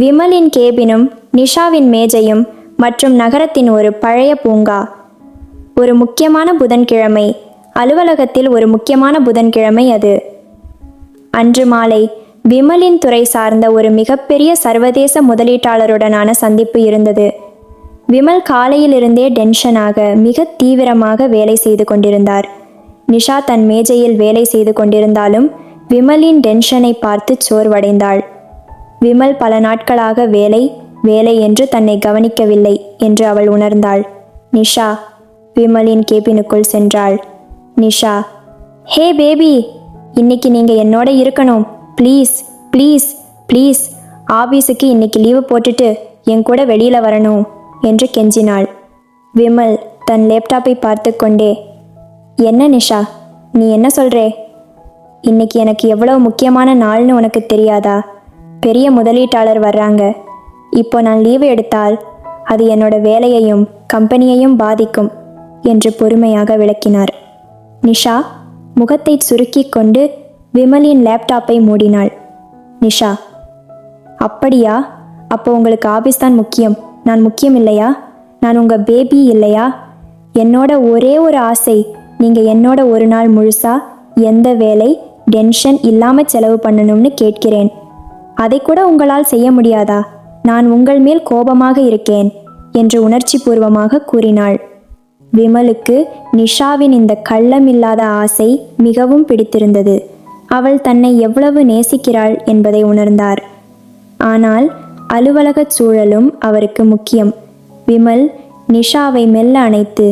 விமலின் கேபினும் நிஷாவின் மேஜையும் மற்றும் நகரத்தின் ஒரு பழைய பூங்கா. ஒரு முக்கியமான புதன்கிழமை. அலுவலகத்தில் ஒரு முக்கியமான புதன்கிழமை அது. அன்று மாலை விமலின் துறை சார்ந்த ஒரு மிகப்பெரிய சர்வதேச முதலீட்டாளருடனான சந்திப்பு இருந்தது. விமல் காலையிலிருந்தே டென்ஷனாக மிக தீவிரமாக வேலை செய்து கொண்டிருந்தார். நிஷா தன் மேஜையில் வேலை செய்து கொண்டிருந்தாலும் விமலின் டென்ஷனை பார்த்து சோர்வடைந்தாள். விமல் பல நாட்களாக வேலை வேலை என்று தன்னை கவனிக்கவில்லை என்று அவள் உணர்ந்தாள். நிஷா விமலின் கேபினுக்குள் சென்றாள். நிஷா ஹே பேபி இன்னைக்கு நீங்கள் என்னோட இருக்கணும். Please please please. ஆபீஸுக்கு இன்னைக்கு லீவு போட்டுட்டு என் கூட வெளியில் வரணும் என்று கெஞ்சினாள். விமல் தன் லேப்டாப்பை பார்த்து கொண்டே என்ன நிஷா நீ என்ன சொல்கிறே இன்னைக்கு எனக்கு எவ்வளவு முக்கியமான நாள்னு உனக்கு தெரியாதா? பெரிய முதலீட்டாளர் வர்றாங்க. இப்போ நான் லீவு எடுத்தால் அது என்னோட வேலையையும் கம்பெனியையும் பாதிக்கும் என்று பொறுமையாக விளக்கினார். நிஷா முகத்தை சுருக்கி கொண்டு விமலின் லேப்டாப்பை மூடினாள். நிஷா அப்படியா? அப்போ உங்களுக்கு ஆபீஸ் தான் முக்கியம். நான் முக்கியம் இல்லையா? நான் உங்கள் பேபி இல்லையா? என்னோட ஒரே ஒரு ஆசை நீங்கள் என்னோட ஒரு நாள் முழுசா எந்த வேலை டென்ஷன் இல்லாமல் செலவு பண்ணணும்னு கேட்கிறேன். அதை கூட உங்களால் செய்ய முடியாதா? நான் உங்கள் மேல் கோபமாக இருக்கேன் என்று உணர்ச்சி பூர்வமாக கூறினாள். விமலுக்கு நிஷாவின் இந்த கள்ளமில்லாத ஆசை மிகவும் பிடித்திருந்தது. அவள் தன்னை எவ்வளவு நேசிக்கிறாள் என்பதை உணர்ந்தார். ஆனால் அலுவலகச் சூழலும் அவருக்கு முக்கியம். விமல் நிஷாவை மெல்ல அணைத்து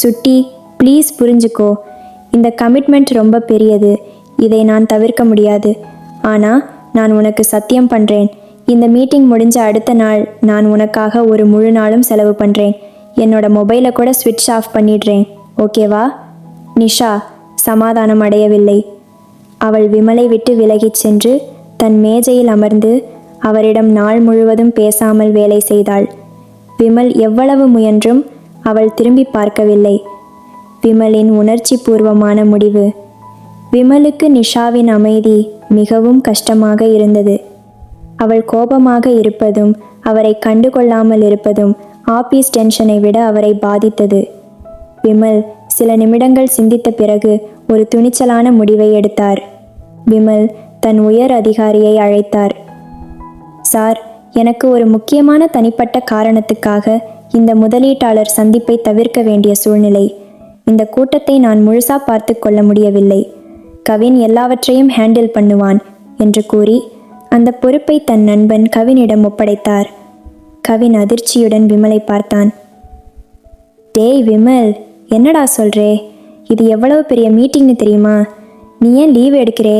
சுட்டி ப்ளீஸ் புரிஞ்சுக்கோ. இந்த கமிட்மெண்ட் ரொம்ப பெரியது. இதை நான் தவிர்க்க முடியாது. ஆனால் நான் உனக்கு சத்தியம் பண்ணுறேன் இந்த மீட்டிங் முடிஞ்ச அடுத்த நாள் நான் உனக்காக ஒரு முழு நாளும் செலவு பண்ணுறேன் என்னோட மொபைலை கூட ஸ்விட்ச் ஆஃப் பண்ணிடுறேன். ஓகேவா நிஷா சமாதானம் அடையவில்லை. அவள் விமலை விட்டு விலகிச் சென்று தன் மேஜையில் அமர்ந்து அவரிடம் நாள் முழுவதும் பேசாமல் வேலை செய்தாள். விமல் எவ்வளவு முயன்றும் அவள் திரும்பி பார்க்கவில்லை. விமலின் உணர்ச்சி பூர்வமான முடிவு. விமலுக்கு நிஷாவின் அமைதி மிகவும் கஷ்டமாக இருந்தது. அவள் கோபமாக இருப்பதும் அவரை கண்டுகொள்ளாமல் இருப்பதும் ஆபீஸ் டென்ஷனை விட அவரை பாதித்தது. விமல் சில நிமிடங்கள் சிந்தித்த பிறகு ஒரு துணிச்சலான முடிவை எடுத்தார். விமல் தன் உயர் அதிகாரியை அழைத்தார். சார் எனக்கு ஒரு முக்கியமான தனிப்பட்ட காரணத்துக்காக இந்த முதலீட்டாளர் சந்திப்பை தவிர்க்க வேண்டிய சூழ்நிலை. இந்த கூட்டத்தை நான் முழுசா பார்த்து கொள்ள முடியவில்லை. கவின் எல்லாவற்றையும் ஹேண்டில் பண்ணுவான் என்று கூறி அந்த பொறுப்பை தன் நண்பன் கவினிடம் ஒப்படைத்தார். கவின் அதிர்ச்சியுடன் விமலை பார்த்தான். டேய் விமல் என்னடா சொல்றே? இது எவ்வளவு பெரிய மீட்டிங்னு தெரியுமா? நீ ஏன் லீவ் எடுக்கிறே?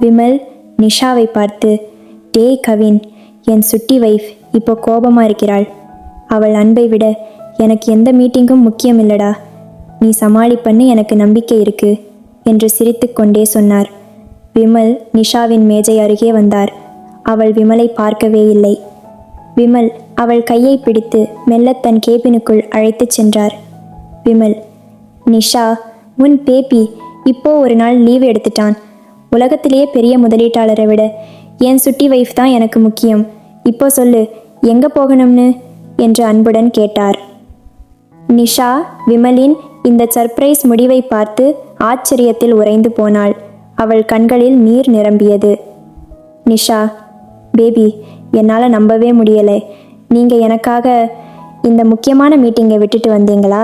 விமல் நிஷாவை பார்த்து டேய் கவின் என் சுட்டி வைஃப் இப்போ கோபமா இருக்கிறாள். அவள் அன்பை விட எனக்கு எந்த மீட்டிங்கும் முக்கியம் இல்லடா நீ சமாளிப்பன்னு எனக்கு நம்பிக்கை இருக்குது என்று சிரித்துக்கொண்டே சொன்னார். விமல் நிஷாவின் மேஜை அருகே வந்தார். அவள் விமலை பார்க்கவே இல்லை. விமல் அவள் கையை பிடித்து மெல்ல தன் கேபினுக்குள் அழைத்துச் சென்றார். விமல் நிஷா உன் பேபி இப்போ ஒரு நாள் லீவ் எடுத்துட்டான். உலகத்திலேயே பெரிய முதலீட்டாளரை விட என் சுட்டி வைஃப் தான் எனக்கு முக்கியம். இப்போ சொல்லு எங்க போகணும்னு? என்று அன்புடன் கேட்டார். நிஷா விமலின் இந்த சர்ப்ரைஸ் முடிவை பார்த்து ஆச்சரியத்தில் உறைந்து போனாள். அவள் கண்களில் நீர் நிரம்பியது. நிஷா பேபி என்னால் நம்பவே முடியலை. நீங்கள் எனக்காக இந்த முக்கியமான மீட்டிங்கை விட்டுட்டு வந்தீங்களா?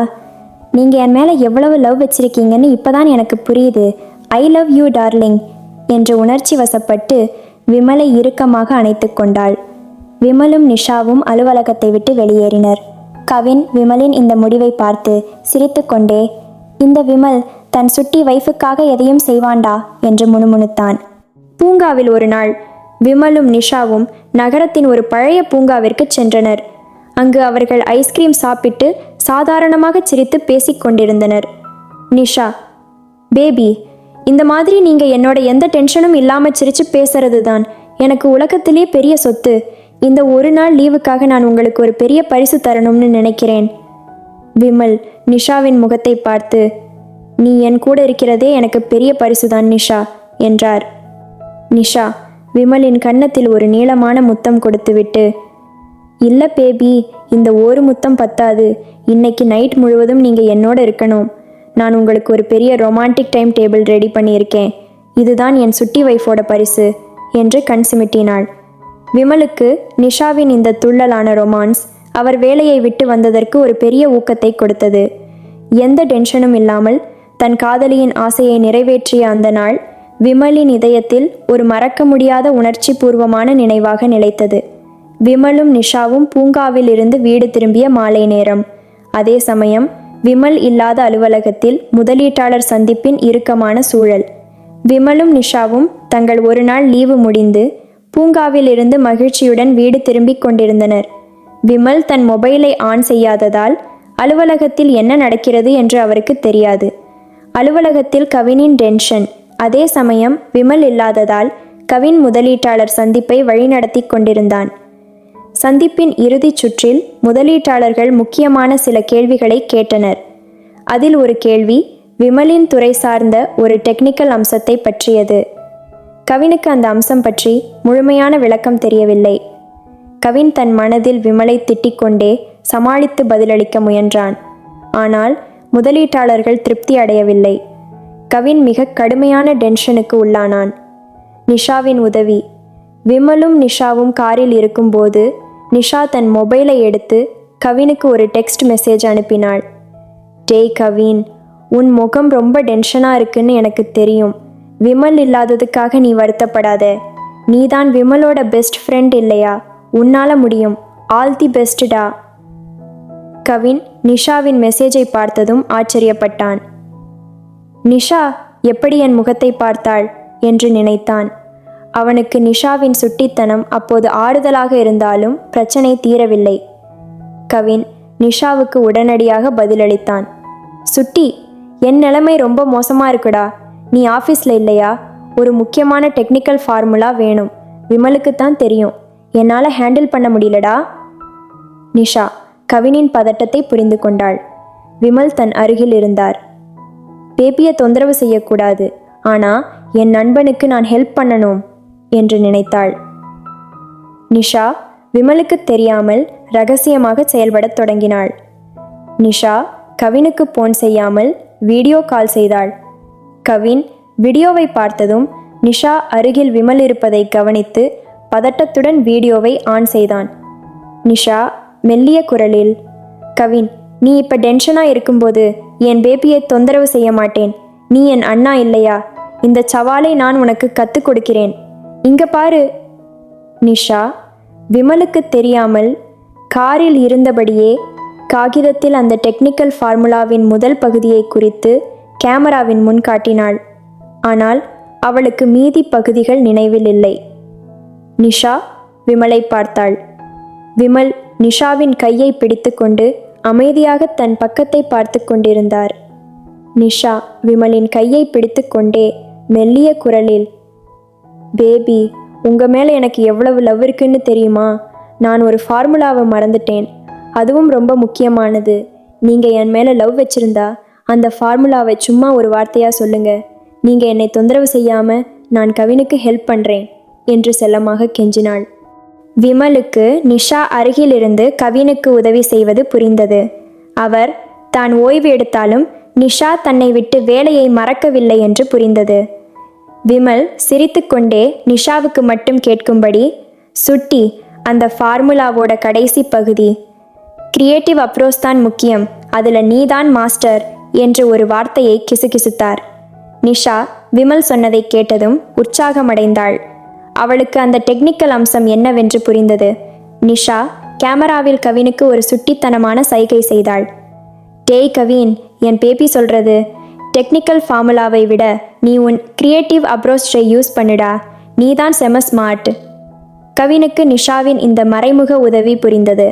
நீங்கள் என் மேலே எவ்வளவு லவ் வச்சிருக்கீங்கன்னு இப்போதான் எனக்கு புரியுது. ஐ லவ் யூ டார்லிங் என்று உணர்ச்சி வசப்பட்டு விமலை இறுக்கமாக அணைத்து கொண்டாள். விமலும் நிஷாவும் அலுவலகத்தை விட்டு வெளியேறினர். கவின் விமலின் இந்த முடிவை பார்த்து சிரித்துக்கொண்டே இந்த விமல் தன் சுட்டி வைஃபுக்காக எதையும் செய்வான்டா என்று முணுமுணுத்தான். பூங்காவில் ஒரு நாள் விமலும் நிஷாவும் நகரத்தின் ஒரு பழைய பூங்காவிற்கு சென்றனர். அங்கு அவர்கள் ஐஸ்கிரீம் சாப்பிட்டு சாதாரணமாக சிரித்து பேசிக் கொண்டிருந்தனர். நிஷா பேபி இந்த மாதிரி நீங்கள் என்னோட எந்த டென்ஷனும் இல்லாமல் சிரித்து பேசுறது தான் எனக்கு உலகத்திலே பெரிய சொத்து. இந்த ஒரு நாள் லீவுக்காக நான் உங்களுக்கு ஒரு பெரிய பரிசு தரணும்னு நினைக்கிறேன். விமல் நிஷாவின் முகத்தை பார்த்து நீ என் கூட இருக்கிறதே எனக்கு பெரிய பரிசுதான் நிஷா என்றார். நிஷா விமலின் கன்னத்தில் ஒரு நீளமான முத்தம் கொடுத்துவிட்டு இல்லை பேபி இந்த ஒரு முத்தம் பத்தாது. இன்னைக்கு நைட் முழுவதும் நீங்கள் என்னோட இருக்கணும். நான் உங்களுக்கு ஒரு பெரிய ரொமான்டிக் டைம் டேபிள் ரெடி பண்ணியிருக்கேன். இதுதான் என் சுட்டி வைஃபோட பரிசு என்று கண் சிமிட்டினாள். விமலுக்கு நிஷாவின் இந்த துள்ளலான ரொமான்ஸ் அவர் வேலையை விட்டு வந்ததற்கு ஒரு பெரிய ஊக்கத்தை கொடுத்தது. எந்த டென்ஷனும் இல்லாமல் தன் காதலியின் ஆசையை நிறைவேற்றிய அந்த நாள் விமலின் இதயத்தில் ஒரு மறக்க முடியாத உணர்ச்சி பூர்வமான நினைவாக நிலைத்தது. விமலும் நிஷாவும் பூங்காவில் இருந்து வீடு திரும்பிய மாலை நேரம். அதே சமயம் விமல் இல்லாத அலுவலகத்தில் முதலீட்டாளர் சந்திப்பின் இறுக்கமான சூழல். விமலும் நிஷாவும் தங்கள் ஒரு நாள் லீவு முடிந்து பூங்காவில் இருந்து மகிழ்ச்சியுடன் வீடு திரும்பிக் கொண்டிருந்தனர். விமல் தன் மொபைலை ஆன் செய்யாததால் அலுவலகத்தில் என்ன நடக்கிறது என்று அவருக்கு தெரியாது. அலுவலகத்தில் கவினின் டென்ஷன். அதே சமயம் விமல் இல்லாததால் கவின் முதலீட்டாளர் சந்திப்பை வழிநடத்தி கொண்டிருந்தான். சந்திப்பின் இறுதிச் சுற்றில் முதலீட்டாளர்கள் முக்கியமான சில கேள்விகளை கேட்டனர். அதில் ஒரு கேள்வி விமலின் துறை சார்ந்த ஒரு டெக்னிக்கல் அம்சத்தை பற்றியது. கவினுக்கு அந்த அம்சம் பற்றி முழுமையான விளக்கம் தெரியவில்லை. கவின் தன் மனதில் விமலை திட்டிக்கொண்டே சமாளித்து பதிலளிக்க முயன்றான். ஆனால் முதலீட்டாளர்கள் திருப்தி அடையவில்லை. கவின் மிக கடுமையான டென்ஷனுக்கு உள்ளானான். நிஷாவின் உதவி. விமலும் நிஷாவும் காரில் இருக்கும்போது நிஷா தன் மொபைலை எடுத்து கவினுக்கு ஒரு டெக்ஸ்ட் மெசேஜ் அனுப்பினாள். டேய் கவின் உன் முகம் ரொம்ப டென்ஷனாக இருக்குன்னு எனக்கு தெரியும். விமல் இல்லாததுக்காக நீ வருத்தப்படாத. நீதான் விமலோட பெஸ்ட் ஃப்ரெண்ட் இல்லையா? உன்னால முடியும். ஆல் தி பெஸ்ட்டுடா கவின் நிஷாவின் மெசேஜை பார்த்ததும் ஆச்சரியப்பட்டான். நிஷா எப்படி என் முகத்தை பார்த்தாள்? என்று நினைத்தான். அவனுக்கு நிஷாவின் சுட்டித்தனம் அப்போது ஆறுதலாக இருந்தாலும் பிரச்சனை தீரவில்லை. கவின் நிஷாவுக்கு உடனடியாக பதிலளித்தான். சுட்டி என் நிலைமை ரொம்ப மோசமா இருக்குடா. நீ ஆஃபீஸில் இல்லையா? ஒரு முக்கியமான டெக்னிக்கல் ஃபார்முலா வேணும். விமலுக்கு தான் தெரியும். என்னால் ஹேண்டில் பண்ண முடியலடா. நிஷா கவினின் பதட்டத்தை புரிந்து கொண்டாள். விமல் தன் அருகில் இருந்தார். பேபியை தொந்தரவு செய்யக்கூடாது. ஆனால் என் நண்பனுக்கு நான் ஹெல்ப் பண்ணணும் என்று நினைத்தாள். நிஷா விமலுக்கு தெரியாமல் ரகசியமாக செயல்படத் தொடங்கினாள். நிஷா கவினுக்கு போன் செய்யாமல் வீடியோ கால் செய்தாள். கவின் வீடியோவை பார்த்ததும் நிஷா அருகில் விமல் இருப்பதை கவனித்து பதட்டத்துடன் வீடியோவை ஆன் செய்தான். நிஷா மெல்லிய குரலில் கவின் நீ இப்போ டென்ஷனாக இருக்கும்போது என் பேபியை தொந்தரவு செய்ய மாட்டேன். நீ என் அண்ணா இல்லையா? இந்த சவாலை நான் உனக்கு கற்றுக் கொடுக்கிறேன். இங்க பாரு. நிஷா விமலுக்கு தெரியாமல் காரில் இருந்தபடியே காகிதத்தில் அந்த டெக்னிக்கல் ஃபார்முலாவின் முதல் பகுதியை குறித்து கேமராவின் முன் காட்டினாள். ஆனால் அவளுக்கு மீதி பகுதிகள் நினைவில் இல்லை. நிஷா விமலை பார்த்தாள். விமல் நிஷாவின் கையை பிடித்துக்கொண்டு அமைதியாக தன் பக்கத்தை பார்த்து கொண்டிருந்தார். நிஷா விமலின் கையை பிடித்துக்கொண்டே மெல்லிய குரலில் பேபி உங்க மேல எனக்கு எவ்வளவு லவ் இருக்குன்னு தெரியுமா? நான் ஒரு ஃபார்முலாவை மறந்துட்டேன். அதுவும் ரொம்ப முக்கியமானது. நீங்க என் மேல லவ் வச்சிருந்தா அந்த ஃபார்முலாவை சும்மா ஒரு வார்த்தையாக சொல்லுங்க. நீங்கள் என்னை தொந்தரவு செய்யாமல் நான் கவினுக்கு ஹெல்ப் பண்ணுறேன் என்று செல்லமாக கெஞ்சினாள். விமலுக்கு நிஷா அருகிலிருந்து கவினுக்கு உதவி செய்வது புரிந்தது. அவர் தான் ஓய்வு எடுத்தாலும் நிஷா தன்னை விட்டு வேலையை மறக்கவில்லை என்று புரிந்தது. விமல் சிரித்துக்கொண்டே நிஷாவுக்கு மட்டும் கேட்கும்படி சுட்டி அந்த ஃபார்முலாவோட கடைசி பகுதி. கிரியேட்டிவ் அப்ரோச் தான் முக்கியம். அதில் நீதான் மாஸ்டர் என்று ஒரு வார்த்தையை கிசுகிசுத்தார். நிஷா விமல் சொன்னதை கேட்டதும் உற்சாகமடைந்தாள். அவளுக்கு அந்த டெக்னிக்கல் அம்சம் என்னவென்று புரிந்தது. நிஷா கேமராவில் கவினுக்கு ஒரு சுட்டித்தனமான சைகை செய்தாள். டேய் கவின் என் பேபி சொல்றது டெக்னிக்கல் ஃபார்முலாவை விட நீ உன் கிரியேட்டிவ் அப்ரோச்சை யூஸ் பண்ணுடா நீ தான் செம ஸ்மார்ட். கவினுக்கு நிஷாவின் இந்த மறைமுக உதவி புரிந்தது.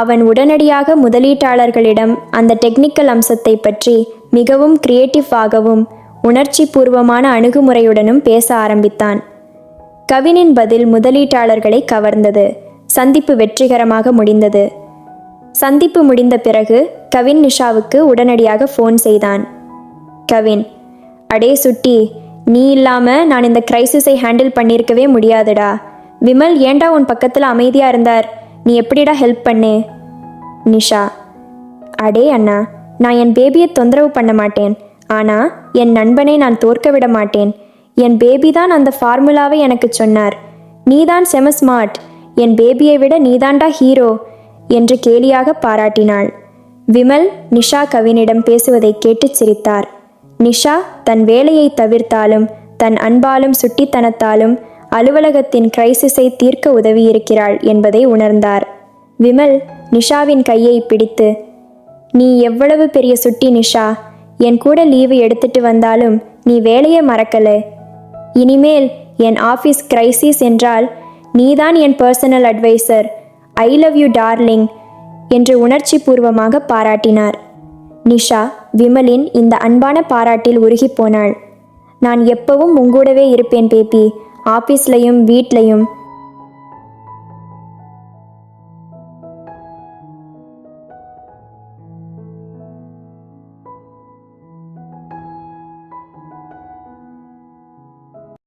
அவன் உடனடியாக முதலீட்டாளர்களிடம் அந்த டெக்னிக்கல் அம்சத்தை பற்றி மிகவும் கிரியேட்டிவாகவும் உணர்ச்சி பூர்வமான அணுகுமுறையுடனும் பேச ஆரம்பித்தான். கவினின் பதில் முதலீட்டாளர்களை கவர்ந்தது. சந்திப்பு வெற்றிகரமாக முடிந்தது. சந்திப்பு முடிந்த பிறகு கவின் நிஷாவுக்கு உடனடியாக ஃபோன் செய்தான். கவின் அடே சுட்டி நீ இல்லாமல் நான் இந்த கிரைசிஸை ஹேண்டில் பண்ணியிருக்கவே முடியாதுடா. விமல் ஏண்டா உன் பக்கத்தில் அமைதியாக இருந்தார்? நீ எப்படிடா ஹெல்ப் பண்ணு? நிஷா அடே அண்ணா நான் என் பேபியை தொந்தரவு பண்ண மாட்டேன். ஆனால் என் நண்பனை நான் தோற்க விட மாட்டேன். என் பேபி தான் அந்த ஃபார்முலாவை எனக்கு சொன்னார். நீதான் செம ஸ்மார்ட் என் பேபியை விட நீதாண்டா ஹீரோ என்று கேலியாக பாராட்டினாள். விமல் நிஷா கவினிடம் பேசுவதை கேட்டு சிரித்தார். நிஷா தன் வேலையை தவிர்த்தாலும் தன் அன்பாலும் சுட்டித்தனத்தாலும் அலுவலகத்தின் கிரைசிஸை தீர்க்க உதவியிருக்கிறாள் என்பதை உணர்ந்தார். விமல் நிஷாவின் கையை பிடித்து நீ எவ்வளவு பெரிய சுட்டி நிஷா? என் கூட லீவு எடுத்துட்டு வந்தாலும் நீ வேலையை மறக்கல. இனிமேல் என் ஆஃபீஸ் கிரைசிஸ் என்றால் நீதான் என் personal adviser I love you darling என்று உணர்ச்சி பூர்வமாக பாராட்டினார். நிஷா விமலின் இந்த அன்பான பாராட்டில் உருகிப்போனாள் நான் எப்பவும் உங்கூடவே இருப்பேன் பேபி. ஆஃபீஸ்லையும் வீட்லையும்